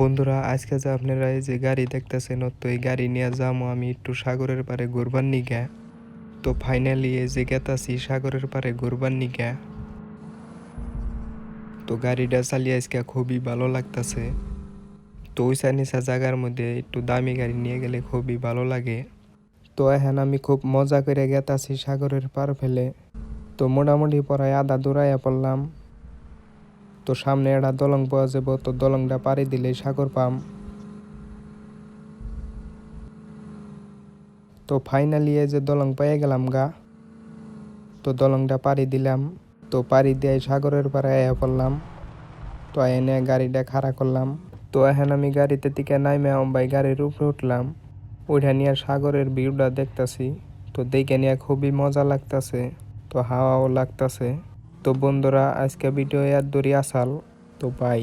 বন্ধুরা, আজকে যে আপনারা এই যে গাড়ি দেখতেছেন, তো এই গাড়ি নিয়ে যাব আমি একটু সাগরের পারে ঘুরবার নিগা তো ফাইনালি এই যে গেতাছি সাগরের পারে ঘুরবার নিগা তো গাড়িটা চালিয়ে আজকে খুবই ভালো লাগতাছে। তো ওই নিচা জায়গার মধ্যে একটু দামি গাড়ি নিয়ে গেলে খুবই ভালো লাগে। তো এখন আমি খুব মজা করে গেতাছি সাগরের পার ফেলে। তো মোটামুটি পড়ায় আধা দৌড়াইয়া পড়লাম। তো সামনে একটা দলং পাওয়া যাব, তো দলংটা পাড়ি দিলেই সাগর পাম। তো ফাইনালি এই যে দলং পেয়ে গেলাম গা। তো দলংটা পাড়ি দিলাম, তো পাড়ি দিয়ে সাগরের পাড়ে আয়া পড়লাম। তো এনে গাড়িটা খাড়া করলাম। তো এখন আমি গাড়িতে থেকে নাইমে ভাই গাড়ির উপরে উঠলাম। ওইটা নিয়ে সাগরের ভিউটা দেখতাছি। তো দেখে নিয়ে খুবই মজা লাগতাছে। তো হাওয়াও লাগতাছে। তো বন্ধুরা আজকে ভিডিও এর দড়ি আসাল। তো বাই